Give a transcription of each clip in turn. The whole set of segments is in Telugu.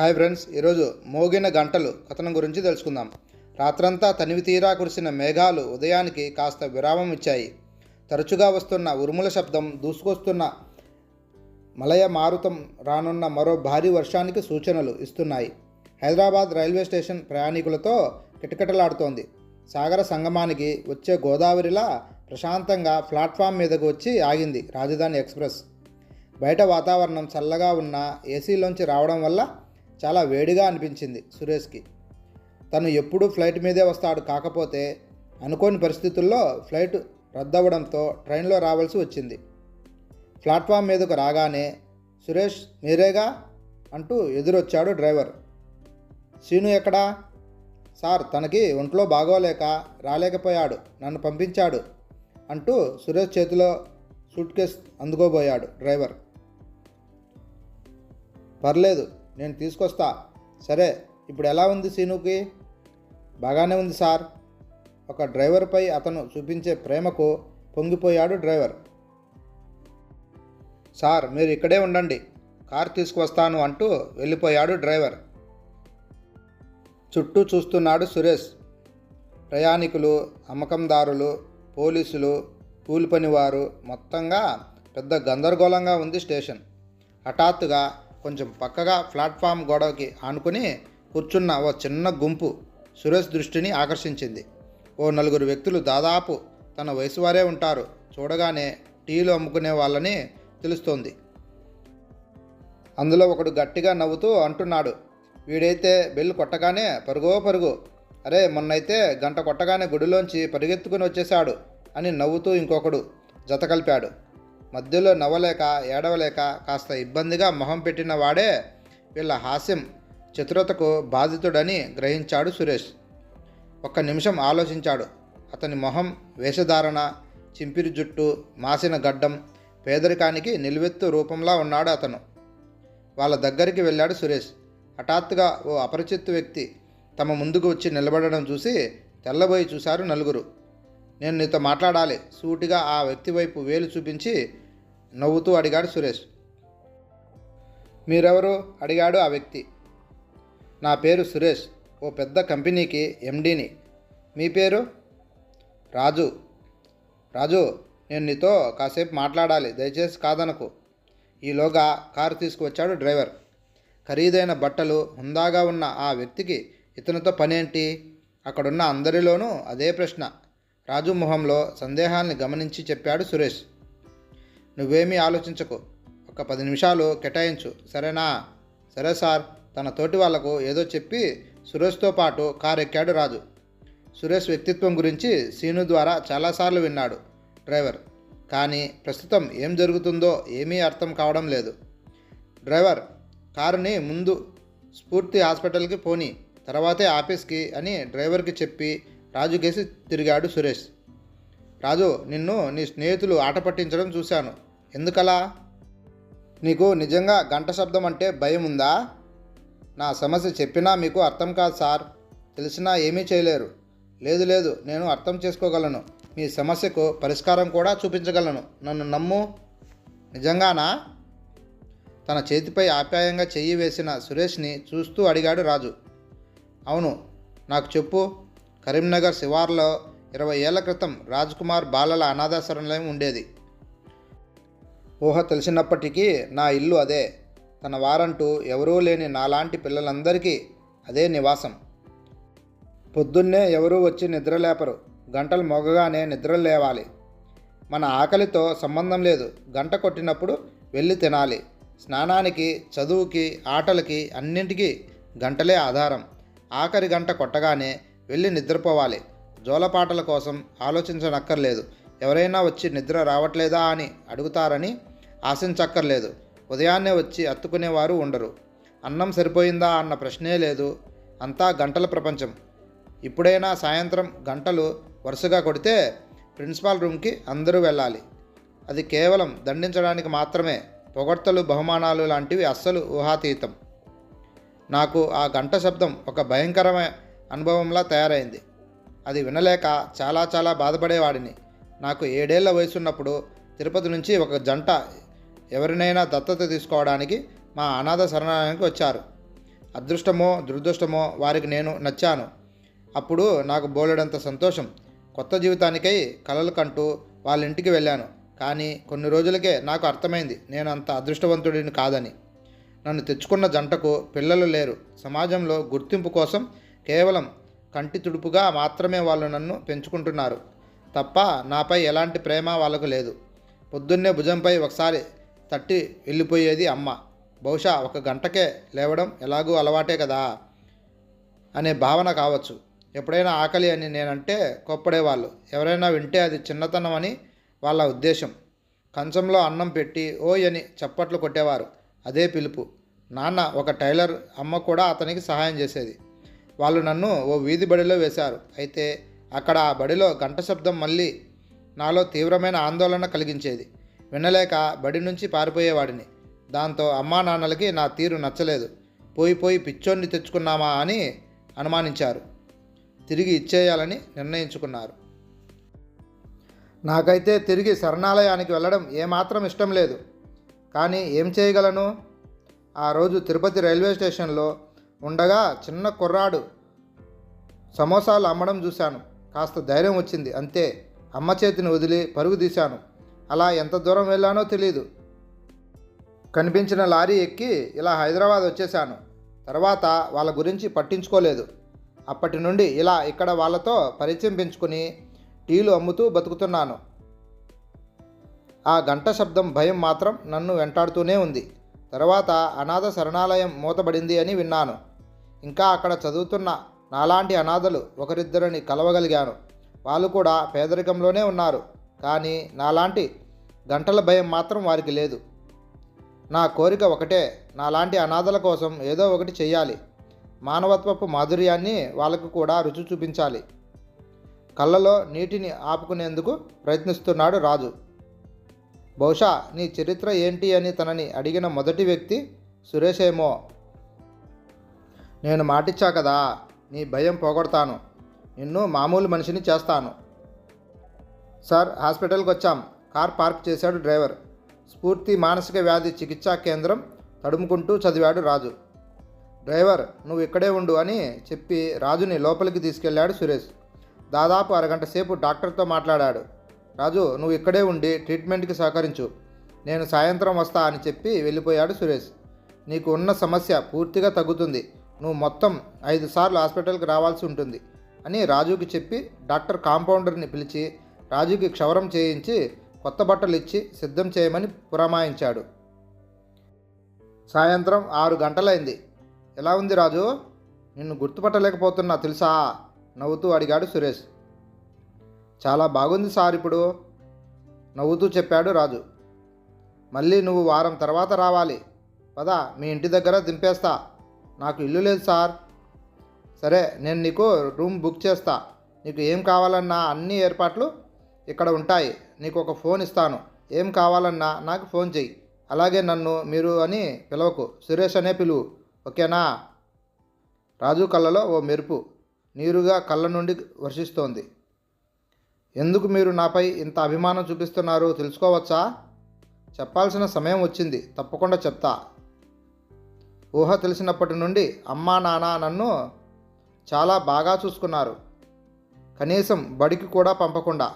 హాయ్ ఫ్రెండ్స్ ఈరోజు మోగిన గంటలు కథనం గురించి తెలుసుకుందాం. రాత్రంతా తనివి తీరా కురిసిన మేఘాలు ఉదయానికి కాస్త విరామం ఇచ్చాయి. తరచుగా వస్తున్న ఉరుముల శబ్దం దూసుకొస్తున్న మలయ మారుతం రానున్న మరో భారీ వర్షానికి సూచనలు ఇస్తున్నాయి. హైదరాబాద్ రైల్వే స్టేషన్ ప్రయాణికులతో కిటకిటలాడుతోంది. సాగర సంగమానికి వచ్చే గోదావరిలా ప్రశాంతంగా ప్లాట్ఫామ్ మీదకు వచ్చి ఆగింది రాజధాని ఎక్స్ప్రెస్. బయట వాతావరణం చల్లగా ఉన్న ఏసీలోంచి రావడం వల్ల చాలా వేడిగా అనిపించింది సురేష్కి. తను ఎప్పుడూ ఫ్లైట్ మీదే వస్తాడు కాకపోతే అనుకోని పరిస్థితుల్లో ఫ్లైట్ రద్దవడంతో ట్రైన్లో రావాల్సి వచ్చింది. ప్లాట్ఫామ్ మీదకు రాగానే సురేష్ మీరేగా? అంటూ ఎదురొచ్చాడు డ్రైవర్. సీను ఎక్కడా? సార్ తనకి ఒంట్లో బాగోలేక రాలేకపోయాడు నన్ను పంపించాడు అంటూ సురేష్ చేతిలో సూట్ కేస్ అందుకోబోయాడు డ్రైవర్. పర్లేదు నేను తీసుకొస్తా. సరే ఇప్పుడు ఎలా ఉంది సీనుకి? బాగానే ఉంది సార్. ఒక డ్రైవర్పై అతను చూపించే ప్రేమకు పొంగిపోయాడు డ్రైవర్. సార్ మీరు ఇక్కడే ఉండండి. కార్ తీసుకువస్తాను అంటూ వెళ్ళిపోయాడు డ్రైవర్. చుట్టూ చూస్తున్నాడు సురేష్. ప్రయాణికులు అమ్మకందారులు పోలీసులు కూలి పనివారు మొత్తంగా పెద్ద గందరగోళంగా ఉంది స్టేషన్. హఠాత్తుగా కొంచెం పక్కగా ప్లాట్ఫామ్ గోడకి ఆనుకుని కూర్చున్న ఓ చిన్న గుంపు సురేష్ దృష్టిని ఆకర్షించింది. ఓ నలుగురు వ్యక్తులు దాదాపు తన వయసు వారే ఉంటారు. చూడగానే టీలు అమ్ముకునే వాళ్ళని తెలుస్తోంది. అందులో ఒకడు గట్టిగా నవ్వుతూ అంటున్నాడు వీడైతే బెల్లు కొట్టగానే పరుగో పరుగు. అరే మొన్నైతే గంట కొట్టగానే గుడిలోంచి పరిగెత్తుకుని వచ్చేశాడు అని నవ్వుతూ ఇంకొకడు జత కలిపాడు. మధ్యలో నవ్వలేక ఏడవలేక కాస్త ఇబ్బందిగా మొహం పెట్టిన వాడే వీళ్ళ హాస్యం చతురతకు బాధితుడని గ్రహించాడు సురేష్. ఒక్క నిమిషం ఆలోచించాడు. అతని మొహం వేషధారణ చింపిరి జుట్టు మాసిన గడ్డం పేదరికానికి నిలువెత్తు రూపంలా ఉన్నాడు అతను. వాళ్ళ దగ్గరికి వెళ్ళాడు సురేష్. హఠాత్తుగా ఓ అపరిచిత్ వ్యక్తి తమ ముందుకు వచ్చి నిలబడడం చూసి తెల్లబోయి చూశారు నలుగురు. నేను నీతో మాట్లాడాలి. సూటిగా ఆ వ్యక్తి వైపు వేలు చూపించి నవ్వుతూ అడిగాడు సురేష్. మీరెవరు? అడిగాడు ఆ వ్యక్తి. నా పేరు సురేష్. ఓ పెద్ద కంపెనీకి ఎండీని. మీ పేరు? రాజు. రాజు నేను నీతో కాసేపు మాట్లాడాలి. దయచేసి కాదనకు. ఈలోగా కారు తీసుకువచ్చాడు డ్రైవర్. ఖరీదైన బట్టలు హుందాగా ఉన్న ఆ వ్యక్తికి ఇతనితో పనేంటి? అక్కడున్న అందరిలోనూ అదే ప్రశ్న. రాజు మొహంలో సందేహాన్ని గమనించి చెప్పాడు సురేష్. నువ్వేమీ ఆలోచించకు. ఒక పది నిమిషాలు కేటాయించు. సరేనా? సరే సార్. తన తోటి వాళ్ళకు ఏదో చెప్పి సురేష్తో పాటు కారు ఎక్కాడు రాజు. సురేష్ వ్యక్తిత్వం గురించి సీను ద్వారా చాలాసార్లు విన్నాడు డ్రైవర్. కానీ ప్రస్తుతం ఏం జరుగుతుందో ఏమీ అర్థం కావడం లేదు. డ్రైవర్ కారుని ముందు స్ఫూర్తి హాస్పిటల్కి పోని తర్వాతే ఆఫీస్కి అని డ్రైవర్కి చెప్పి రాజుకేసి తిరిగాడు సురేష్. రాజు నిన్ను నీ స్నేహితులు ఆట పట్టించడం చూశాను. ఎందుకలా? నీకు నిజంగా గంట శబ్దం అంటే భయం ఉందా? నా సమస్య చెప్పినా మీకు అర్థం కాదు సార్. తెలిసినా ఏమీ చేయలేరు. లేదు లేదు నేను అర్థం చేసుకోగలను. మీ సమస్యకు పరిష్కారం కూడా చూపించగలను. నన్ను నమ్ము. నిజంగానా? తన చేతిపై ఆప్యాయంగా చెయ్యి వేసిన సురేష్ని చూస్తూ అడిగాడు రాజు. అవును నాకు చెప్పు. కరీంనగర్ శివార్లో ఇరవై ఏళ్ళ క్రితం రాజ్ కుమార్ బాలల అనాథాశ్రమం ఉండేది. ఊహ తెలిసినప్పటికీ నా ఇల్లు అదే. తన వారంటూ ఎవరూ లేని నాలాంటి పిల్లలందరికీ అదే నివాసం. పొద్దున్నే ఎవరూ వచ్చి నిద్రలేపరు గంటలు మొగగానే నిద్ర లేవాలి. మన ఆకలితో సంబంధం లేదు. గంట కొట్టినప్పుడు వెళ్ళి తినాలి. స్నానానికి చదువుకి ఆటలకి అన్నింటికీ గంటలే ఆధారం. ఆఖరి గంట కొట్టగానే వెళ్ళి నిద్రపోవాలి. జోలపాటల కోసం ఆలోచించనక్కర్లేదు. ఎవరైనా వచ్చి నిద్ర రావట్లేదా అని అడుగుతారని ఆశించక్కర్లేదు. ఉదయాన్నే వచ్చి అత్తుకునేవారు ఉండరు. అన్నం సరిపోయిందా అన్న ప్రశ్నే లేదు. అంతా గంటల ప్రపంచం. ఇప్పుడైనా సాయంత్రం గంటలు వరుసగా కొడితే ప్రిన్సిపాల్ రూమ్కి అందరూ వెళ్ళాలి. అది కేవలం దండించడానికి మాత్రమే. పొగడ్తలు బహుమానాలు లాంటివి అస్సలు ఊహాతీతం. నాకు ఆ గంట శబ్దం ఒక భయంకరమైన అనుభవంలా తయారైంది. అది వినలేక చాలా చాలా బాధపడేవాడిని. నాకు ఏడేళ్ళ వయసున్నప్పుడు తిరుపతి నుంచి ఒక జంట ఎవరినైనా దత్తత తీసుకోవడానికి మా అనాథ శరణాలయానికి వచ్చారు. అదృష్టమో దురదృష్టమో వారికి నేను నచ్చాను. అప్పుడు నాకు బోలెడంత సంతోషం. కొత్త జీవితానికై కలలు కంటూ వాళ్ళ ఇంటికి వెళ్ళాను. కానీ కొన్ని రోజులకే నాకు అర్థమైంది నేను అంత అదృష్టవంతుడిని కాదని. నన్ను తెచ్చుకున్న జంటకు పిల్లలు లేరు. సమాజంలో గుర్తింపు కోసం కేవలం కంటి తుడుపుగా మాత్రమే వాళ్ళు నన్ను పెంచుకుంటున్నారు. తప్ప నాపై ఎలాంటి ప్రేమ వాళ్ళకు లేదు. పొద్దున్నే భుజంపై ఒకసారి తట్టి వెళ్ళిపోయేది అమ్మ. బహుశా ఒక గంటకే లేవడం ఎలాగూ అలవాటే కదా? అనే భావన కావచ్చు. ఎప్పుడైనా ఆకలి అని నేనంటే కోప్పడేవాళ్ళు. ఎవరైనా వింటే అది చిన్నతనం అని వాళ్ళ ఉద్దేశం. కంచంలో అన్నం పెట్టి ఓయ్ అని చప్పట్లు కొట్టేవారు. అదే పిలుపు. నాన్న ఒక టైలర్ అమ్మ కూడా అతనికి సహాయం చేసేది. వాళ్ళు నన్ను ఓ వీధి బడిలో వేశారు. అయితే అక్కడ ఆ బడిలో గంట శబ్దం మళ్ళీ నాలో తీవ్రమైన ఆందోళన కలిగించేది. వినలేక బడి నుంచి పారిపోయేవాడిని. దాంతో అమ్మా నాన్నలకి నా తీరు నచ్చలేదు. పోయి పోయి పిచ్చోన్ని తెచ్చుకున్నామా అని అనుమానించారు. తిరిగి ఇచ్చేయాలని నిర్ణయించుకున్నారు. నాకైతే తిరిగి శరణాలయానికి వెళ్ళడం ఏమాత్రం ఇష్టం లేదు. కానీ ఏం చేయగలను? ఆ రోజు తిరుపతి రైల్వే స్టేషన్లో ఉండగా చిన్న కుర్రాడు సమోసాలు అమ్మడం చూశాను. కాస్త ధైర్యం వచ్చింది. అంతే. అమ్మ చేతిని వదిలి పరుగు తీశాను. అలా ఎంత దూరం వెళ్ళానో తెలియదు కనిపించిన లారీ ఎక్కి ఇలా హైదరాబాద్ వచ్చేసాను తర్వాత వాళ్ళ గురించి పట్టించుకోలేదు. అప్పటి నుండి ఇలా ఇక్కడ వాళ్ళతో పరిచయం పెంచుకుని టీలు అమ్ముతూ బతుకుతున్నాను. ఆ గంట శబ్దం భయం మాత్రం నన్ను వెంటాడుతూనే ఉంది. తర్వాత అనాథ శరణాలయం మూతబడింది అని విన్నాను. ఇంకా అక్కడ చదువుతున్న నాలాంటి అనాథలు ఒకరిద్దరిని కలవగలిగాను. వాళ్ళు కూడా పేదరికంలోనే ఉన్నారు. కానీ నాలాంటి గంటల భయం మాత్రం వారికి లేదు. నా కోరిక ఒకటే నాలాంటి అనాథల కోసం ఏదో ఒకటి చేయాలి మానవత్వపు మాధుర్యాన్ని వాళ్ళకు కూడా రుచి చూపించాలి. కళ్ళలో నీటిని ఆపుకునేందుకు ప్రయత్నిస్తున్నాడు రాజు. బహుశా నీ చరిత్ర ఏంటి అని తనని అడిగిన మొదటి వ్యక్తి సురేష్ ఏమో. నేను మాటిచ్చా కదా నీ భయం పోగొడతాను. నిన్ను మామూలు మనిషిని చేస్తాను. సార్ హాస్పిటల్కి వచ్చాం. కార్ పార్క్ చేశాడు డ్రైవర్. స్ఫూర్తి మానసిక వ్యాధి చికిత్సా కేంద్రం తడుముకుంటూ చదివాడు రాజు. డ్రైవర్ నువ్వు ఇక్కడే ఉండు అని చెప్పి రాజుని లోపలికి తీసుకెళ్ళాడు సురేష్. దాదాపు అరగంట సేపు డాక్టర్తో మాట్లాడాడు. రాజు నువ్వు ఇక్కడే ఉండి ట్రీట్మెంట్కి సహకరించు. నేను సాయంత్రం వస్తా అని చెప్పి వెళ్ళిపోయాడు సురేష్. నీకు ఉన్న సమస్య పూర్తిగా తగ్గుతుంది. నువ్వు మొత్తం ఐదు సార్లు హాస్పిటల్కి రావాల్సి ఉంటుంది అని రాజుకి చెప్పి డాక్టర్ కాంపౌండర్ని పిలిచి రాజుకి క్షవరం చేయించి కొత్త బట్టలు ఇచ్చి సిద్ధం చేయమని పురమాయించాడు. సాయంత్రం ఆరు గంటలైంది. ఎలా ఉంది రాజు? నిన్ను గుర్తుపట్టలేకపోతున్నా తెలుసా? నవ్వుతూ అడిగాడు సురేష్. చాలా బాగుంది సార్ ఇప్పుడు. నవ్వుతూ చెప్పాడు రాజు. మళ్ళీ నువ్వు వారం తర్వాత రావాలి. పద మీ ఇంటి దగ్గర దింపేస్తా. నాకు ఇల్లు లేదు సార్. సరే నేను నీకు రూమ్ బుక్ చేస్తా. నీకు ఏం కావాలన్నా అన్ని ఏర్పాట్లు ఇక్కడ ఉంటాయి. నీకు ఒక ఫోన్ ఇస్తాను. ఏం కావాలన్నా నాకు ఫోన్ చెయ్యి. అలాగే నన్ను మీరు అని పిలవకు. సురేష్ అనే పిలువు. ఓకేనా? రాజు కళ్ళలో ఓ మెరుపు. నీరుగా కళ్ళ నుండి వర్షిస్తోంది. ఎందుకు మీరు నాపై ఇంత అభిమానం చూపిస్తున్నారో తెలుసుకోవచ్చా? చెప్పాల్సిన సమయం వచ్చింది. తప్పకుండా చెప్తా. ఊహ తెలిసినప్పటి నుండి అమ్మా నాన్న నన్ను చాలా బాగా చూసుకున్నారు. కనీసం బడికి కూడా పంపకుండా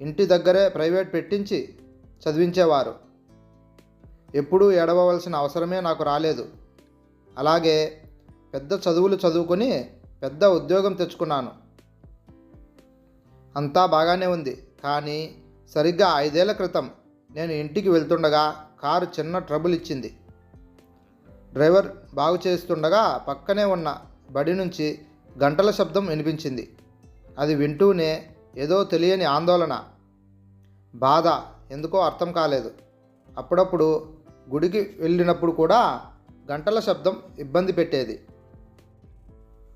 ఇంటి దగ్గరే ప్రైవేట్ పెట్టించి చదివించేవారు. ఎప్పుడూ ఏడవలసిన అవసరమే నాకు రాలేదు. అలాగే పెద్ద చదువులు చదువుకొని పెద్ద ఉద్యోగం తెచ్చుకున్నాను. అంతా బాగానే ఉంది. కానీ సరిగ్గా ఐదేళ్ళ క్రితం నేను ఇంటికి వెళ్తుండగా కారు చిన్న ట్రబుల్ ఇచ్చింది. డ్రైవర్ బాగు చేస్తుండగా పక్కనే ఉన్న బడి నుంచి గంటల శబ్దం వినిపించింది. అది వింటూనే ఏదో తెలియని ఆందోళన బాధ ఎందుకో అర్థం కాలేదు. అప్పుడప్పుడు గుడికి వెళ్ళినప్పుడు కూడా గంటల శబ్దం ఇబ్బంది పెట్టేది.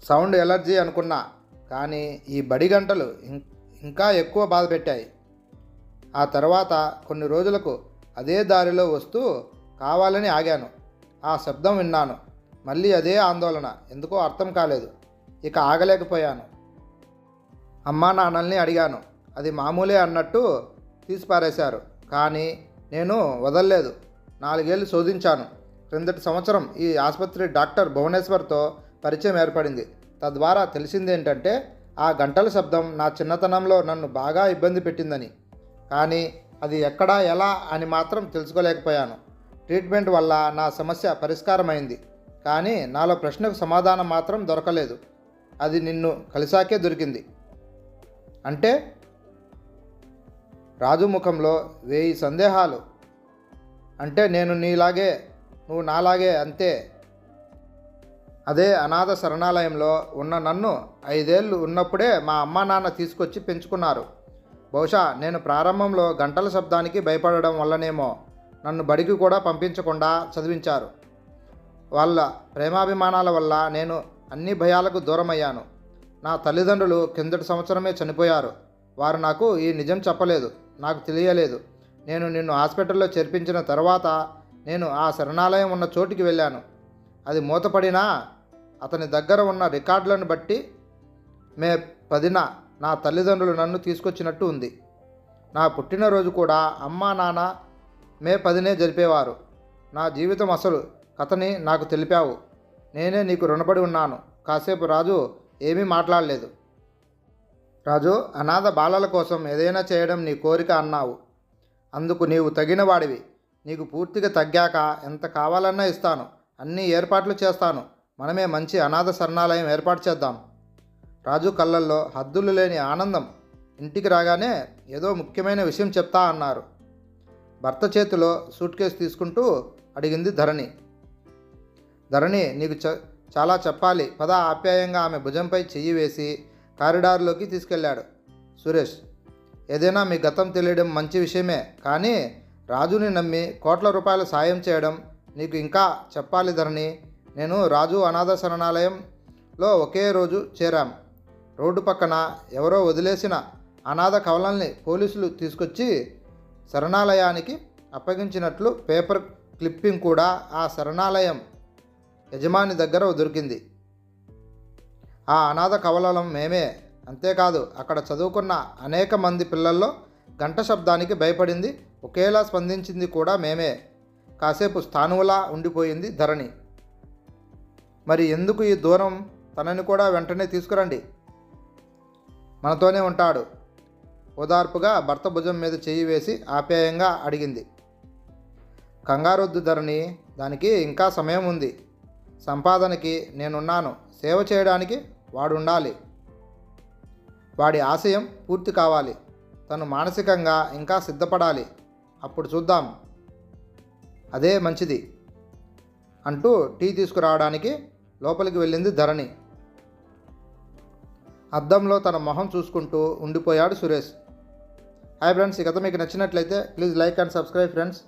సౌండ్ ఎలర్జీ అనుకున్నా కానీ ఈ బడి గంటలు ఇంకా ఎక్కువ బాధ పెట్టాయి. ఆ తర్వాత కొన్ని రోజులకు అదే దారిలో వస్తూ కావాలని ఆగాను. ఆ శబ్దం విన్నాను. మళ్ళీ అదే ఆందోళన. ఎందుకో అర్థం కాలేదు. ఇక ఆగలేకపోయాను. అమ్మా నాన్నల్ని అడిగాను. అది మామూలే అన్నట్టు తీసిపారేశారు. కానీ నేను వదలలేదు. నాలుగేళ్ళు శోధించాను. క్రిందటి సంవత్సరం ఈ ఆసుపత్రి డాక్టర్ భువనేశ్వర్తో పరిచయం ఏర్పడింది. తద్వారా తెలిసిందేంటంటే ఆ గంటల శబ్దం నా చిన్నతనంలో నన్ను బాగా ఇబ్బంది పెట్టిందని. కానీ అది ఎక్కడా ఎలా అని మాత్రం తెలుసుకోలేకపోయాను. ట్రీట్మెంట్ వల్ల నా సమస్య పరిష్కారమైంది. కానీ నాలో ప్రశ్నకు సమాధానం మాత్రం దొరకలేదు. అది నిన్ను కలిసాకే దొరికింది. అంటే? రాజు ముఖంలో వేయి సందేహాలు. అంటే నేను నీలాగే నువ్వు నాలాగే అంతే. అదే అనాథ శరణాలయంలో ఉన్న నన్ను ఐదేళ్ళు ఉన్నప్పుడే మా అమ్మా నాన్న తీసుకొచ్చి పెంచుకున్నారు. బహుశా నేను ప్రారంభంలో గంటల శబ్దానికి భయపడడం వల్లనేమో నన్ను బడికి కూడా పంపించకుండా చదివించారు. వాళ్ళ ప్రేమాభిమానాల వల్ల నేను అన్ని భయాలకు దూరమయ్యాను. నా తల్లిదండ్రులు కిందటి సంవత్సరమే చనిపోయారు. వారు నాకు ఈ నిజం చెప్పలేదు నాకు తెలియలేదు. నేను నిన్ను హాస్పిటల్లో చేర్పించిన తర్వాత నేను ఆ శరణాలయం ఉన్న చోటికి వెళ్ళాను. అది మూతపడినా అతని దగ్గర ఉన్న రికార్డులను బట్టి మే పదిన నా తల్లిదండ్రులు నన్ను తీసుకొచ్చినట్టు ఉంది. నా పుట్టినరోజు కూడా అమ్మా నాన్న మే పదినే జరిపేవారు. నా జీవితం అసలు కథని నాకు తెలిపావు. నేనే నీకు రుణపడి ఉన్నాను. కాసేపు రాజు ఏమీ మాట్లాడలేదు. రాజు అనాథ బాలల కోసం ఏదైనా చేయడం నీ కోరిక అన్నావు. అందుకు నీవు తగిన వాడివి నీకు పూర్తిగా తగ్గాక ఎంత కావాలన్నా ఇస్తాను. అన్ని ఏర్పాట్లు చేస్తాను. మనమే మంచి అనాథ శరణాలయం ఏర్పాటు చేద్దాం. రాజు కళ్ళల్లో హద్దులు లేని ఆనందం ఇంటికి రాగానే ఏదో ముఖ్యమైన విషయం చెప్తా అన్నారు. భర్త చేతిలో సూట్ కేసు తీసుకుంటూ అడిగింది ధరణి. ధరణి నీకు చ చాలా చెప్పాలి. పద ఆప్యాయంగా ఆమె భుజంపై చెయ్యి వేసి కారిడార్లోకి తీసుకెళ్ళాడు. సురేష్ ఏదైనా మీ గతం తెలియడం మంచి విషయమే కానీ రాజుని నమ్మి కోట్ల రూపాయల సాయం చేయడం నీకు ఇంకా చెప్పాలి ధరణి. నేను రాజు అనాథ శరణాలయంలో ఒకే రోజు చేరాం. రోడ్డు పక్కన ఎవరో వదిలేసిన అనాథ కవలల్ని పోలీసులు తీసుకొచ్చి శరణాలయానికి అప్పగించినట్లు పేపర్ క్లిప్పింగ్ కూడా ఆ శరణాలయం యజమాని దగ్గర దొరికింది. ఆ అనాథ కవలలం మేమే. అంతేకాదు అక్కడ చదువుకున్న అనేక మంది పిల్లల్లో గంట శబ్దానికి భయపడింది. ఒకేలా స్పందించింది కూడా మేమే. కాసేపు స్థానువులా ఉండిపోయింది ధరణి. మరి ఎందుకు ఈ దూరం తనని కూడా వెంటనే తీసుకురండి? మనతోనే ఉంటాడు. ఓదార్పుగా భర్త భుజం మీద చేయి వేసి ఆప్యాయంగా అడిగింది. కంగారొద్దు ధరణి దానికి ఇంకా సమయం ఉంది. సంపాదనకి నేనున్నాను. సేవ చేయడానికి వాడు ఉండాలి వాడి ఆశయం పూర్తి కావాలి. తను మానసికంగా ఇంకా సిద్ధపడాలి. అప్పుడు చూద్దాం. అదే మంచిది అంటూ టీ తీసుకురావడానికి లోపలికి వెళ్ళింది ధరణి. అద్దంలో తన మొహం చూసుకుంటూ ఉండిపోయాడు సురేష్. హాయ్ ఫ్రెండ్స్ ఈ కథ మీకు నచ్చినట్లయితే please like and subscribe friends.